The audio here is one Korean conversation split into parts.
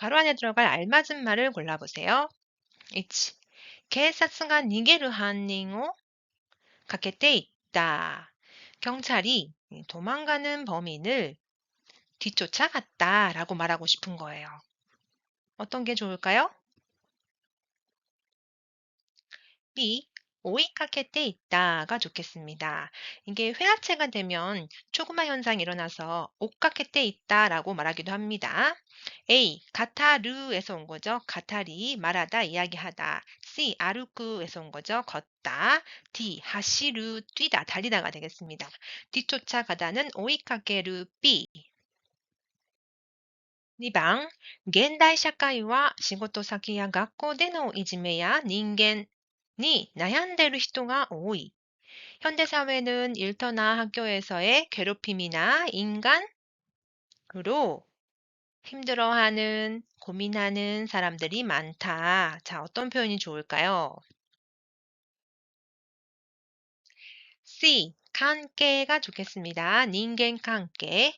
괄호 안에 들어갈 알맞은 말을 골라보세요. 1. 警察가 니게르 한닝오 가케테 있다. 경찰이 도망가는 범인을 뒤쫓아갔다 라고 말하고 싶은 거예요. 어떤 게 좋을까요? B. 오이카케테 있다가 좋겠습니다. 이게 회화체가 되면 초구마 현상이 일어나서 옷카케테 있다라고 말하기도 합니다. A. 가타르에서 온 거죠. 가타리 말하다 이야기하다. C. 아루쿠에서 온 거죠. 걷다. D. 하시루 뛰다 달리다가 되겠습니다. 뒤쫓아가다는 오이카케르 B. 2番、現代社会は仕事先や学校でのいじめや人間 오이. 현대 사회는 일터나 학교에서의 괴롭힘이나 인간으로 힘들어하는, 고민하는 사람들이 많다. 자, 어떤 표현이 좋을까요? C. 관계가 좋겠습니다. 닌겐 관계.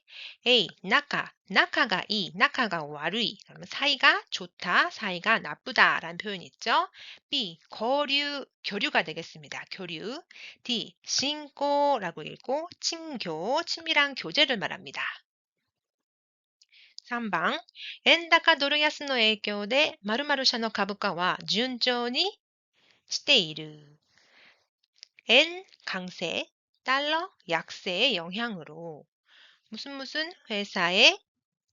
A. 나카. 나카가 이, 나카가 와루이. 그러면 사이가 좋다, 사이가 나쁘다 라는 표현이 있죠. B. 거류, 교류가 되겠습니다. 교류. D. 신고라고 읽고 친교, 친밀한 교제를 말합니다. 3번, 円高 ドル安の 影響で 〇〇社の 株価は 順調に している. 엔 강세, 달러 약세의 영향으로 무슨 무슨 회사의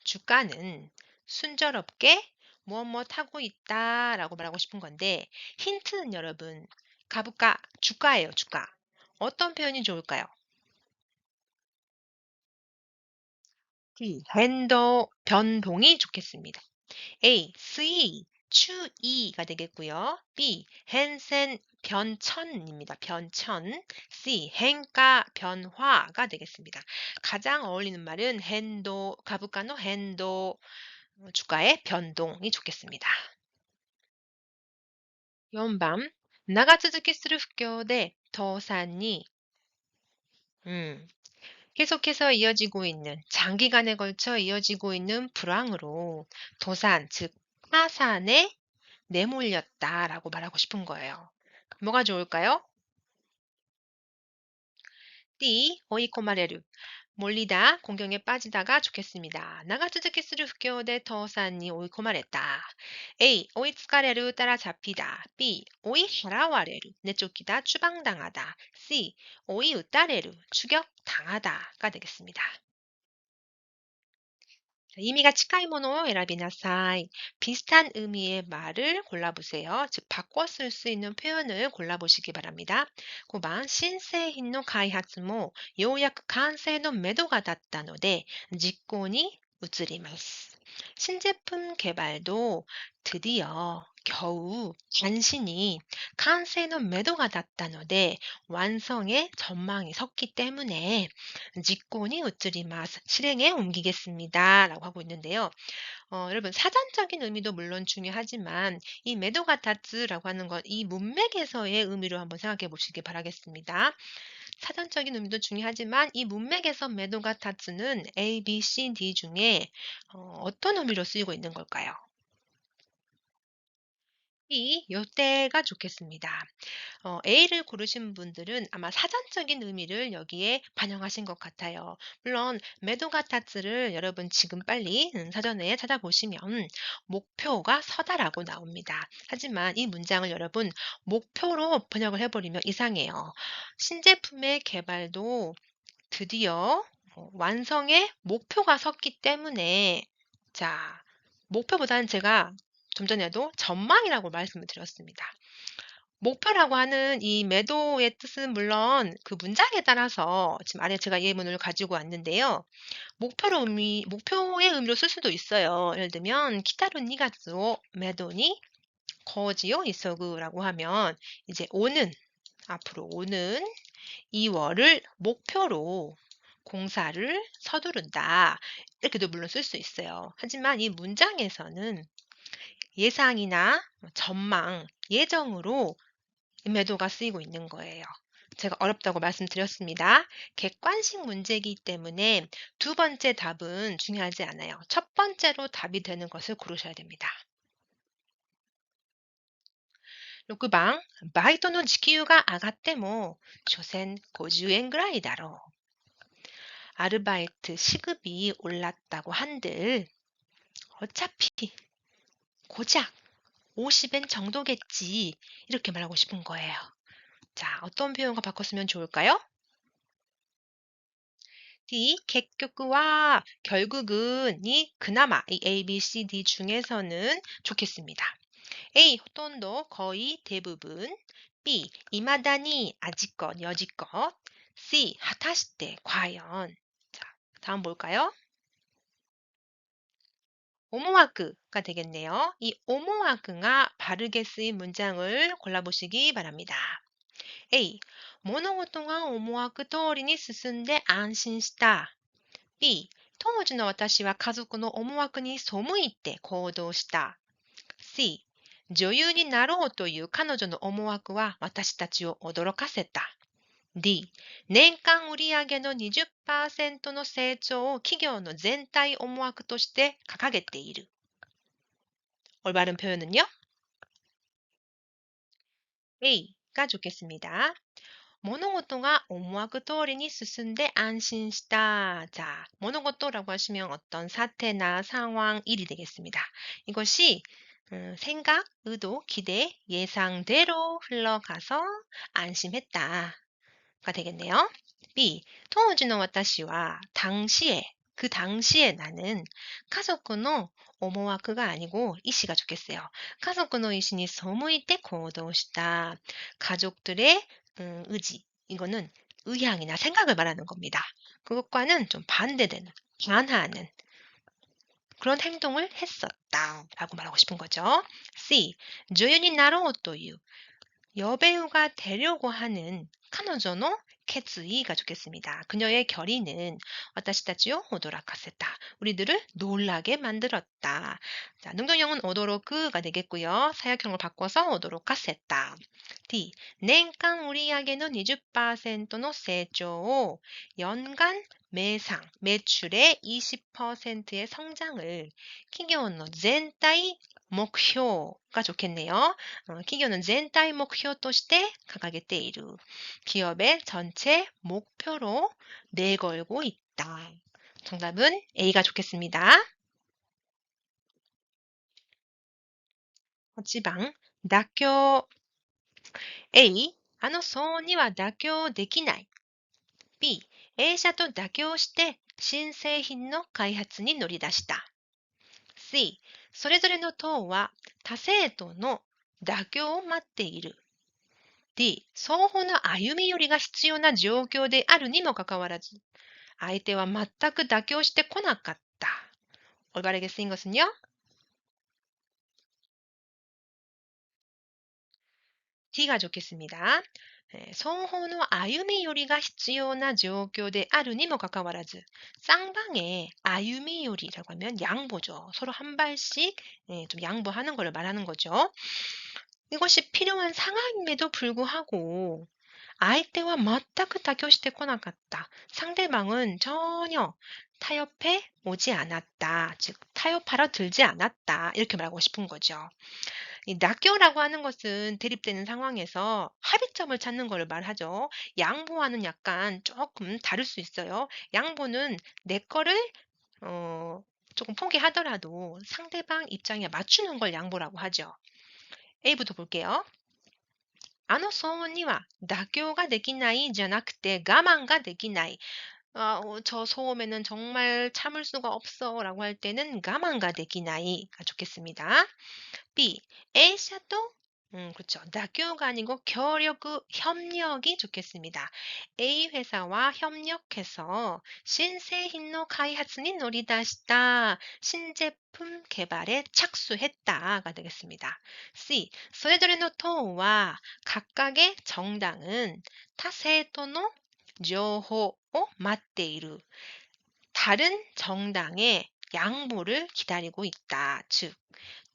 주가는 순조롭게 무엇 무엇 하고 있다 라고 말하고 싶은 건데 힌트는 여러분 가부가 주가예요 주가 어떤 표현이 좋을까요? 변도, 변동이 좋겠습니다. A. 스이, 추이가 되겠고요. B. 헨센 변천입니다. 변천. C. 행가 변화가 되겠습니다. 가장 어울리는 말은 헨도, 가부간호 헨도, 어, 주가의 변동이 좋겠습니다. 4번. 나가츠즈키스루후교대 더산이 음, 계속해서 이어지고 있는 장기간에 걸쳐 이어지고 있는 불황으로 도산 즉 하산에 내몰렸다 라고 말하고 싶은 거예요. 뭐가 좋을까요? D. 오이코마레루. 몰리다, 공경에 빠지다가 좋겠습니다. 나가츠즈키스루 후교대 더산이 오이코마레다. A. 오이츠카레루 따라잡히다. B. 오이 하라와레루 내쫓기다, 추방당하다. C. 오이 우따레루 추격당하다가 되겠습니다. 의미가 치카이 모노 에라비나사이. 비슷한 의미의 말을 골라보세요. 즉 바꿔 쓸 수 있는 표현을 골라보시기 바랍니다. 5번 신세힌노 가이하츠모 요약 간세노 매도가 닿다ので 직권이 移ります. 신제품 개발도 드디어 겨우 간신히 칸세는 매도가 닿다ので 완성의 전망이 섰기 때문에 직권이 우츠리마스 실행에 옮기겠습니다. 라고 하고 있는데요. 어, 여러분 사전적인 의미도 물론 중요하지만 이 매도가 닿즈라고 하는 것이 문맥에서의 의미로 한번 생각해 보시기 바라겠습니다. 사전적인 의미도 중요하지만 이 문맥에서 매도가 닿즈는 A, B, C, D 중에 어, 어떤 의미로 쓰이고 있는 걸까요? 이 요때가 좋겠습니다. 어, A를 고르신 분들은 아마 사전적인 의미를 여기에 반영하신 것 같아요. 물론 메도가타츠를 여러분 지금 빨리 음, 사전에 찾아보시면 목표가 서다라고 나옵니다. 하지만 이 문장을 여러분 목표로 번역을 해버리면 이상해요. 신제품의 개발도 드디어 어, 완성의 목표가 섰기 때문에 자 목표보다는 제가 좀 전에도 전망이라고 말씀을 드렸습니다. 목표라고 하는 이 매도의 뜻은 물론 그 문장에 따라서 지금 아래 제가 예문을 가지고 왔는데요. 목표로 의미, 목표의 의미로 쓸 수도 있어요. 예를 들면 키타루 니가츠오 매도니 거지요 이서구라고 하면 이제 오는 앞으로 오는 2월을 목표로 공사를 서두른다. 이렇게도 물론 쓸 수 있어요. 하지만 이 문장에서는 예상이나 전망, 예정으로 매도가 쓰이고 있는 거예요. 제가 어렵다고 말씀드렸습니다. 객관식 문제이기 때문에 두 번째 답은 중요하지 않아요. 첫 번째로 답이 되는 것을 고르셔야 됩니다. 6방, 바이토는 지키유가 아가때모 조센 고주엔 그라이다로. 아르바이트 시급이 올랐다고 한들 어차피 고작 50엔 정도겠지. 이렇게 말하고 싶은 거예요. 자, 어떤 표현과 바꿨으면 좋을까요? D, 객격과 결국은 이 그나마 이 A, B, C, D 중에서는 좋겠습니다. A, 호돈도 거의 대부분 B, 이마다니 아직껏 여지껏 C, 하타시때 과연 자, 다음 볼까요? 오모와크가 되겠네요. 이 오모와크가 바르게 쓰인 문장을 골라보시기 바랍니다. A. 物事が思惑通りに進んで安心した。B. 当時の私は家族の思惑に背いて行動した。C. 女優になろうという彼女の思惑は私たちを驚かせた。 D、年間売上の20%の成長を企業の全体思惑として掲げている。 올바른 표현은요? A가 좋겠습니다. 物事が思惑通りに進んで安心した. 자, 物事라고 하시면 어떤 사태나 상황, 일이 되겠습니다. 이것이 음, 생각, 의도, 기대, 예상대로 흘러가서 안심했다. 가 되겠네요. B. 当時の私は 당시에 그 당시에 나는 가족의 思惑가 아니고 이시가 좋겠어요. 가족의 이시니 소무이때 고도시다. 가족들의 음, 의지 이거는 의향이나 생각을 말하는 겁니다. 그것과는 좀 반대되는 반하는 그런 행동을 했었다 라고 말하고 싶은 거죠. C. 女優になろうという 여배우가 되려고 하는 카노조노 캐츠이가 좋겠습니다. 그녀의 결의는 와타시타치오 오도라카세타. 우리들을 놀라게 만들었다. 자, 능동형은 오도로크가 되겠고요. 사역형을 바꿔서 오도로카세타. D. 년간 우리야게는 20%의 세조. 연간 매상, 매출의 20%의 성장을企業の 全体 목표가 좋겠네요. 어, 企業の 全体 목표 として 掲げている 기업의 전체 목표로 내걸고 있다. 정답은 A가 좋겠습니다. 8番妥協 A、あの騒音には妥協できない。B、A 社と妥協して新製品の開発に乗り出した。C、それぞれの党は他政党の妥協を待っている。D、双方の歩み寄りが必要な状況であるにもかかわらず、相手は全く妥協してこなかった。おばれげすんごすんよ。 D가 좋겠습니다. 네, 성호의 아유미 요리가 必要な状況であるにもかかわらず 쌍방의 아유미 요리라고 하면 양보죠. 서로 한 발씩 네, 좀 양보하는 걸 말하는 거죠. 이것이 필요한 상황임에도 불구하고 아이때와 全く妥協してこなかった. 상대방은 전혀 타협해 오지 않았다. 즉 타협하러 들지 않았다. 이렇게 말하고 싶은 거죠. 이 낙교라고 하는 것은 대립되는 상황에서 합의점을 찾는 것을 말하죠. 양보와는 약간 조금 다를 수 있어요. 양보는 내 거를 어, 조금 포기하더라도 상대방 입장에 맞추는 걸 양보라고 하죠. A부터 볼게요. あの騒音には妥協ができないじゃなくて我慢ができない。 아, 어, 저 소음에는 정말 참을 수가 없어 라고 할 때는 가만가 데기나이가 좋겠습니다. B. 에이샤도 음, 그렇죠. 낙교가 아니고 결력, 협력이 좋겠습니다. A 회사와 협력해서 신세힌노 카이하츠니 노리다시다. 신제품 개발에 착수했다가 되겠습니다. C. 소에도레노 토와 각각의 정당은 타세토노 조호오 맞대이루 다른 정당의 양보를 기다리고 있다. 즉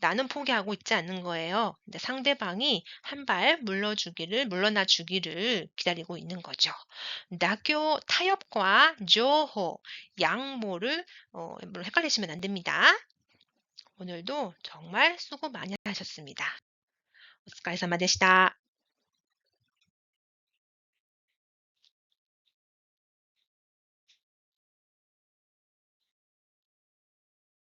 나는 포기하고 있지 않는 거예요. 근데 상대방이 한 발 물러주기를 물러나 주기를 기다리고 있는 거죠. 낙교 타협과 조호 양보를 어, 물론 헷갈리시면 안 됩니다. 오늘도 정말 수고 많이 하셨습니다. お疲れ様でした。